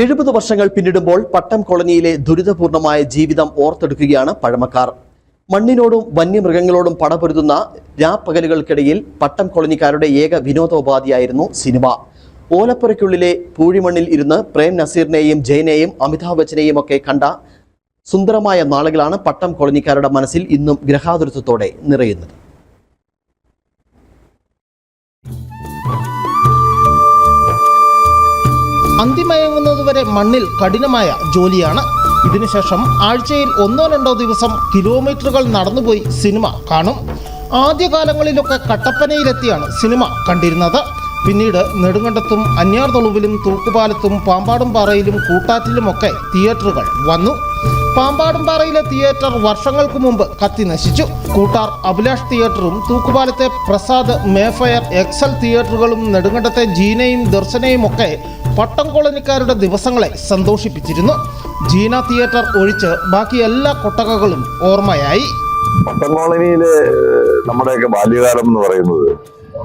എഴുപത് വർഷങ്ങൾ പിന്നിടുമ്പോൾ പട്ടം കോളനിയിലെ ദുരിതപൂർണമായ ജീവിതം ഓർത്തെടുക്കുകയാണ് പഴമക്കാർ. മണ്ണിനോടും വന്യമൃഗങ്ങളോടും പടപൊരുതുന്ന രാപ്പകലുകൾക്കിടയിൽ പട്ടം കോളനിക്കാരുടെ ഏക വിനോദോപാധിയായിരുന്നു സിനിമ. ഓലപ്പുരയ്ക്കുള്ളിലെ പൂഴിമണ്ണിൽ ഇരുന്ന് പ്രേം നസീറിനെയും ജയനെയും അമിതാഭ് ബച്ചനെയും ഒക്കെ കണ്ട സുന്ദരമായ നാളുകളാണ് പട്ടം കോളനിക്കാരുടെ മനസ്സിൽ ഇന്നും ഗ്രഹാതുരത്വത്തോടെ നിറയുന്നത്. അന്തിമയങ്ങുന്നതുവരെ മണ്ണിൽ കഠിനമായ ജോലിയാണ്. ഇതിനുശേഷം ആഴ്ചയിൽ ഒന്നോ രണ്ടോ ദിവസം കിലോമീറ്ററുകൾ നടന്നുപോയി സിനിമ കാണും. ആദ്യകാലങ്ങളിലൊക്കെ കട്ടപ്പനയിലെത്തിയാണ് സിനിമ കണ്ടിരുന്നത്. പിന്നീട് നെടുങ്കണ്ടത്തും അന്യാർതൊളുവിലും തൂക്കുപാലത്തും പാമ്പാടും പാറയിലും കൂട്ടാറ്റിലുമൊക്കെ തിയേറ്ററുകൾ വന്നു. പാമ്പാടും പാറയിലെ തിയേറ്റർ വർഷങ്ങൾക്ക് മുമ്പ് കത്തി നശിച്ചു. കൂട്ടാർ അഭിലാഷ് തിയേറ്ററും തൂക്കുപാലത്തെ പ്രസാദ് മേഫയർ എക്സൽ തിയേറ്ററുകളും നെടുങ്കണ്ടത്തെ ജീനയും ദർശനയും ഒക്കെ പട്ടം കോളനിക്കാരുടെ ദിവസങ്ങളെ സന്തോഷിപ്പിച്ചിരുന്നു. ജീന തിയേറ്റർ ഒഴിച്ച് ബാക്കി എല്ലാ കൊട്ടകകളും ഓർമ്മയായി. പട്ടം കോളനിയിലെ നമ്മുടെയൊക്കെ ബാല്യകാലം എന്ന് പറയുന്നത്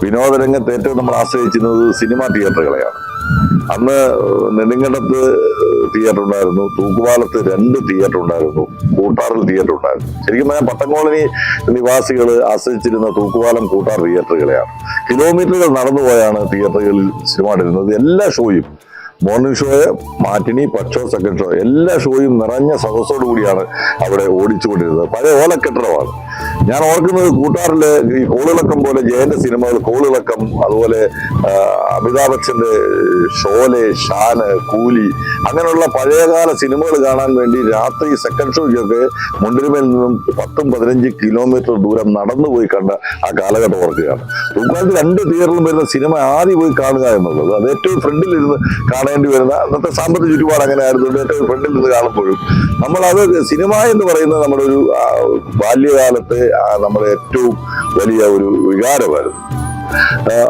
വിനോദരംഗത്ത് ഏറ്റവും നമ്മൾ ആശ്രയിച്ചിരുന്നത് സിനിമാ തിയേറ്ററുകളെയാണ്. അന്ന് നെടുങ്കണ്ടത്ത് തിയേറ്റർ ഉണ്ടായിരുന്നു തൂക്കുപാലത്ത് രണ്ട് തിയേറ്റർ ഉണ്ടായിരുന്നു കൂട്ടാറിൽ തിയേറ്റർ ഉണ്ടായിരുന്നു ശരിക്കും പറഞ്ഞാൽ പട്ടംകോളനി നിവാസികൾ ആശ്രയിച്ചിരുന്ന തൂക്കുപാലം കൂട്ടാർ തിയേറ്ററുകളെയാണ്. കിലോമീറ്ററുകൾ നടന്നുപോയാണ് തിയേറ്ററുകളിൽ സിനിമ ഇടുന്നത് എല്ലാ ഷോയും മോർണിംഗ് ഷോയെ മാറ്റിനി പക്ഷോ സെക്കൻഡ് ഷോ എല്ലാ ഷോയും നിറഞ്ഞ സദസ്സോടു കൂടിയാണ് അവിടെ ഓടിച്ചുകൊണ്ടിരുന്നത്. പഴയ ഓലക്കെട്ടിടമാണ് ഞാൻ ഓർക്കുന്നത് കൂട്ടാറിൽ ഈ കോളിളക്കം പോലെ ജയന്റെ സിനിമകൾ കോളിളക്കം അതുപോലെ അമിതാഭ് ബച്ചന്റെ ഷോലെ ഷാന് കൂലി അങ്ങനെയുള്ള പഴയകാല സിനിമകൾ കാണാൻ വേണ്ടി രാത്രി സെക്കൻഡ് ഷോയ്ക്കൊക്കെ മുണ്ടിനുമേൽ നിന്നും പത്തും പതിനഞ്ച് കിലോമീറ്റർ ദൂരം നടന്നു പോയി കണ്ട ആ കാലഘട്ടം ഓർക്കുകയാണ്. തൂക്കാലത്ത് രണ്ട് തിയേറ്ററിലും വരുന്ന സിനിമ ആദ്യം പോയി കാണുക എന്നുള്ളത് അത് ഏറ്റവും ഫ്രണ്ടിൽ ഇരുന്ന് കാണേണ്ടി വരുന്ന അന്നത്തെ സാമ്പത്തിക ചുറ്റുപാട് അങ്ങനെ ആയിരുന്നു ഏറ്റവും ഫ്രണ്ടിൽ നിന്ന് കാണുമ്പോഴും നമ്മളത് സിനിമ എന്ന് പറയുന്നത് നമ്മുടെ ഒരു ആ, ബാല്യകാലത്തെ ആ, നമ്മുടെ ഏറ്റവും വലിയ ഒരു വികാരമായിരുന്നു.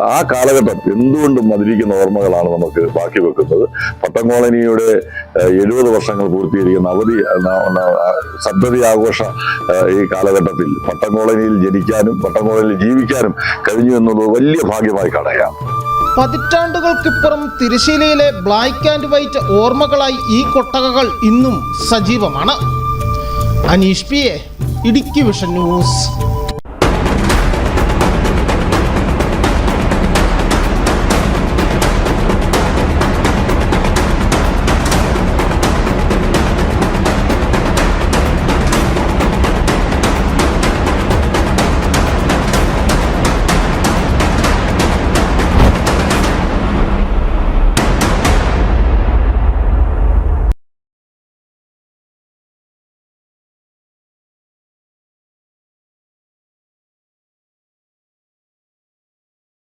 ആ, കാലഘട്ടം എന്തുകൊണ്ടും മതിരിക്കുന്ന ഓർമ്മകളാണ് നമുക്ക് ബാക്കി വെക്കുന്നത്. പട്ടം കോളനിയുടെ എഴുപത് വർഷങ്ങൾ പൂർത്തീകരിക്കുന്ന അവധി ന- ആഘോഷ ഈ കാലഘട്ടത്തിൽ പട്ടം കോളനിയിൽ ജനിക്കാനും പട്ടം ജീവിക്കാനും കഴിഞ്ഞു എന്നുള്ളത് വലിയ ഭാഗ്യമായി കാണുകയാണ്. പതിറ്റാണ്ടുകൾക്കിപ്പുറം തിരശ്ശീലയിലെ ബ്ലാക്ക് ആൻഡ് വൈറ്റ് ഓർമ്മകളായി ഈ കൊട്ടകകൾ ഇന്നും സജീവമാണ്. Aneesh P A Idukki vision news.